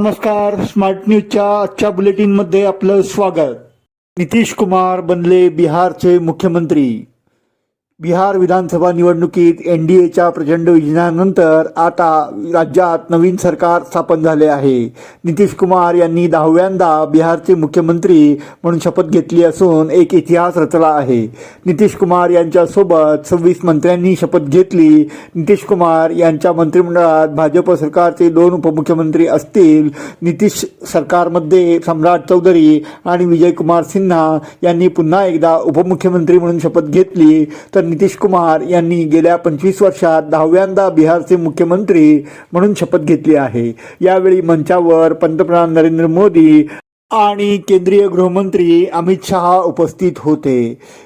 नमस्कार स्मार्ट न्यूजच्या आजच्या बुलेटिनमध्ये आपलं स्वागत. नितीश कुमार बनले बिहारचे मुख्यमंत्री. बिहार विधानसभा निवडणुकीत एन डी एच्या प्रचंड विजयानंतर आता राज्यात नवीन सरकार स्थापन झाले आहे. नितीश कुमार यांनी दहाव्यांदा बिहारचे मुख्यमंत्री म्हणून शपथ घेतली असून एक इतिहास रचला आहे. नितीश कुमार यांच्यासोबत सव्वीस मंत्र्यांनी शपथ घेतली. नितीश कुमार यांच्या मंत्रिमंडळात भाजप सरकारचे दोन उपमुख्यमंत्री असतील. नितीश सरकारमध्ये सम्राट चौधरी आणि विजयकुमार सिन्हा यांनी पुन्हा एकदा उपमुख्यमंत्री म्हणून शपथ घेतली. तर नितीश कुमार यांनी गेल्या पंचवीस वर्षात दहाव्यांदा बिहारचे मुख्यमंत्री म्हणून शपथ घेतली आहे. यावेळी मंचावर पंतप्रधान नरेंद्र मोदी आणि केंद्रीय गृहमंत्री अमित शहा उपस्थित होते.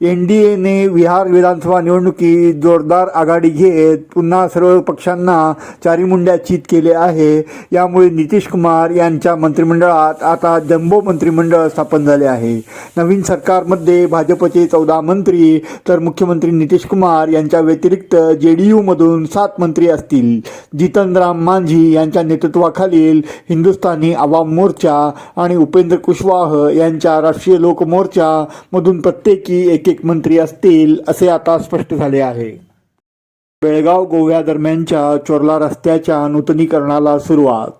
एन डी एने बिहार विधानसभा निवडणुकीत जोरदार आघाडी घेत पुन्हा सर्व पक्षांना चारीमुंड्या चित केले आहे. यामुळे नितीश कुमार यांच्या मंत्रिमंडळात आता जम्बो मंत्रिमंडळ स्थापन झाले आहे. नवीन सरकारमध्ये भाजपचे चौदा मंत्री तर मुख्यमंत्री नितीश कुमार यांच्या व्यतिरिक्त जे डी यूमधून सात मंत्री असतील. जितनराम मांझी यांच्या नेतृत्वाखालील हिंदुस्थानी आवाम मोर्चा आणि उपेंद्र कुशवाह यांच्या राष्ट्रीय लोक मोर्चा मधून प्रत्येकी एक एक मंत्री असतील असे आता स्पष्ट झाले आहे. बेळगाव गोव्या दरम्यानच्या चोरला रस्त्याच्या नूतनीकरणाला सुरुवात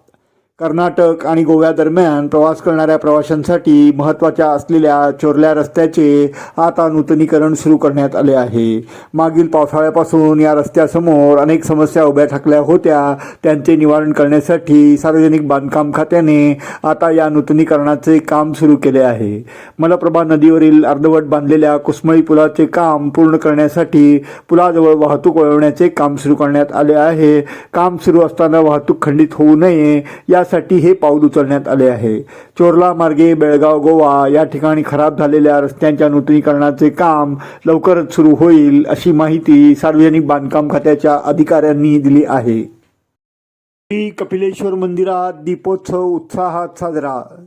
कर्नाटक आणि गोव्या दरम्यान प्रवास करणाऱ्या प्रवाशांसाठी महत्त्वाच्या असलेल्या चोरल्या रस्त्याचे आता नूतनीकरण सुरू करण्यात आले आहे. मागील पावसाळ्यापासून या रस्त्यासमोर अनेक समस्या उभ्या ठाकल्या होत्या. त्यांचे निवारण करण्यासाठी सार्वजनिक बांधकाम खात्याने आता या नूतनीकरणाचे काम सुरू केले आहे. मलप्रभा नदीवरील अर्धवट बांधलेल्या कुसमळी पुलाचे काम पूर्ण करण्यासाठी पुलाजवळ वाहतूक वळवण्याचे काम सुरू करण्यात आले आहे. काम सुरू असताना वाहतूक खंडित होऊ नये या यासाठी हे पाऊल उचलण्यात आले आहे. चोरला मार्गे बेळगाव गोवा या ठिकाणी खराब झालेल्या रस्त्यांच्या नूतनीकरणाचे काम लवकरच सुरू होईल अशी माहिती सार्वजनिक बांधकाम खात्याच्या अधिकाऱ्यांनी दिली आहे. श्री कपिलेश्वर मंदिरात दीपोत्सव उत्साहात साजरा.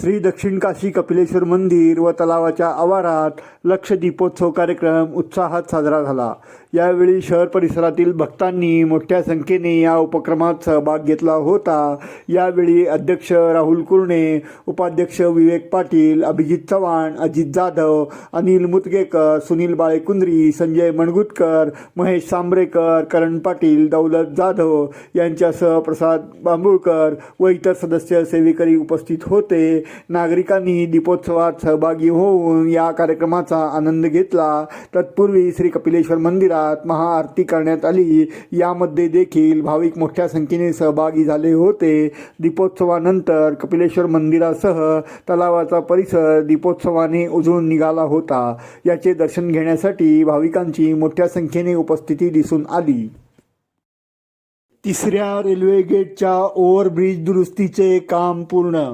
श्री दक्षिण काशी कपिलेश्वर मंदिर व तलावाच्या आवारात लक्ष दीपोत्सव कार्यक्रम उत्साहात साजरा झाला. यावेळी शहर परिसरातील भक्तांनी मोठ्या संख्येने या उपक्रमात सहभाग घेतला होता. यावेळी अध्यक्ष राहुल कुर्णे उपाध्यक्ष विवेक पाटील अभिजित चव्हाण अजित जाधव अनिल मुतगेकर सुनील बाळेकुंद्री संजय मणगुतकर महेश सांबरेकर करण पाटील दौलत जाधव यांच्यासह प्रसाद बांबुळकर व इतर सदस्य सेवेकरी उपस्थित होते. नागरिकांनी दीपोत्सवात सहभागी होऊन या कार्यक्रमाचा आनंद घेतला. तत्पूर्वी श्री कपिलेश्वर मंदिरात महाआरती करण्यात आली. यामध्ये देखील भाविक मोठ्या संख्येने सहभागी झाले होते. दीपोत्सवानंतर कपिलेश्वर मंदिरासह तलावाचा परिसर दीपोत्सवाने उजळून निघाला होता. याचे दर्शन घेण्यासाठी भाविकांची मोठ्या संख्येने उपस्थिती दिसून आली. तिसऱ्या रेल्वे गेटच्या ओव्हरब्रिज दुरुस्तीचे काम पूर्ण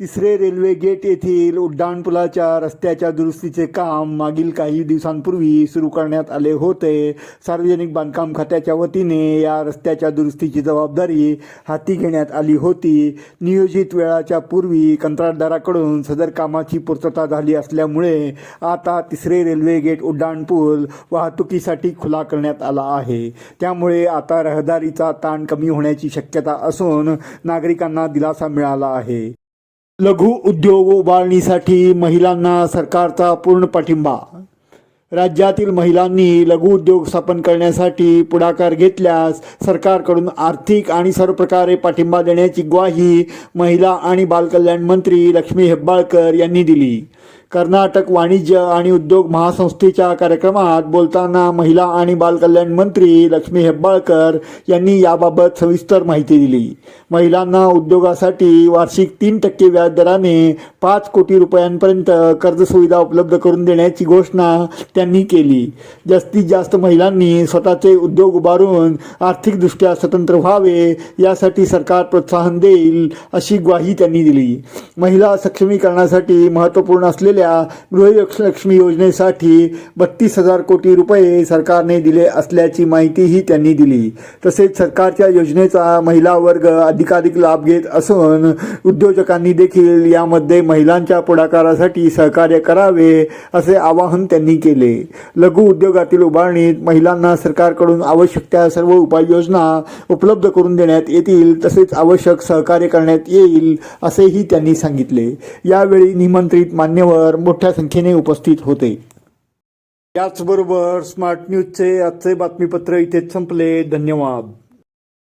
तिसरे रेल्वे गेट येथील उड्डाणपुलाच्या रस्त्याच्या दुरुस्तीचे काम मागील काही दिवसांपूर्वी सुरू करण्यात आले होते. सार्वजनिक बांधकाम खात्याच्या वतीने या रस्त्याच्या दुरुस्तीची जबाबदारी हाती घेण्यात आली होती. नियोजित वेळाच्या पूर्वी कंत्राटदाराकडून सदर कामाची पूर्तता झाली असल्यामुळे आता तिसरे रेल्वे गेट उड्डाणपूल वाहतुकीसाठी खुला करण्यात आला आहे. त्यामुळे आता रहदारीचा ताण कमी होण्याची शक्यता असून नागरिकांना दिलासा मिळाला आहे. लघु उद्योग उभारणीसाठी महिलांना सरकारचा पूर्ण पाठिंबा राज्यातील महिलांनी लघुउद्योग स्थापन करण्यासाठी पुढाकार घेतल्यास सरकारकडून आर्थिक आणि सर्व प्रकारे पाठिंबा देण्याची ग्वाही महिला आणि बालकल्याण मंत्री लक्ष्मी हेब्बाळकर यांनी दिली. कर्नाटक वाणिज्य आणि उद्योग महासंस्थेच्या कार्यक्रमात बोलताना महिला आणि बालकल्याण मंत्री लक्ष्मी हेब्बाळकर यांनी याबाबत सविस्तर माहिती दिली. महिलांना उद्योगासाठी वार्षिक तीन टक्के व्याजदराने पाच कोटी रुपयांपर्यंत कर्ज सुविधा उपलब्ध करून देण्याची घोषणा त्यांनी केली. जास्तीत जास्त महिलांनी स्वतःचे उद्योग उभारून आर्थिकदृष्ट्या स्वतंत्र व्हावे यासाठी सरकार प्रोत्साहन देईल अशी ग्वाही त्यांनी दिली. महिला सक्षमीकरणासाठी महत्त्वपूर्ण असलेल्या गृहलक्ष्मी योजनेसाठी बत्तीस हजार कोटी रुपये सरकारने दिले असल्याची माहितीही त्यांनी दिली. तसेच सरकारच्या योजनेचा महिला वर्ग अधिकाधिक लाभ घेत असून उद्योजकांनी देखील यामध्ये महिलांच्या पुढाकारासाठी सहकार्य करावे असे आवाहन त्यांनी केले. केले. लघु उद्योगातील उभारणीत महिलांना सरकारकडून आवश्यक त्या सर्व उपाययोजना उपलब्ध करून देण्यात येतील तसेच आवश्यक सहकार्य करण्यात येईल असेही त्यांनी सांगितले. यावेळी निमंत्रित मान्यवर मोठ्या संख्येने उपस्थित होते. याचबरोबर स्मार्ट न्यूजचे आजचे बातमीपत्र इथेच संपले. धन्यवाद.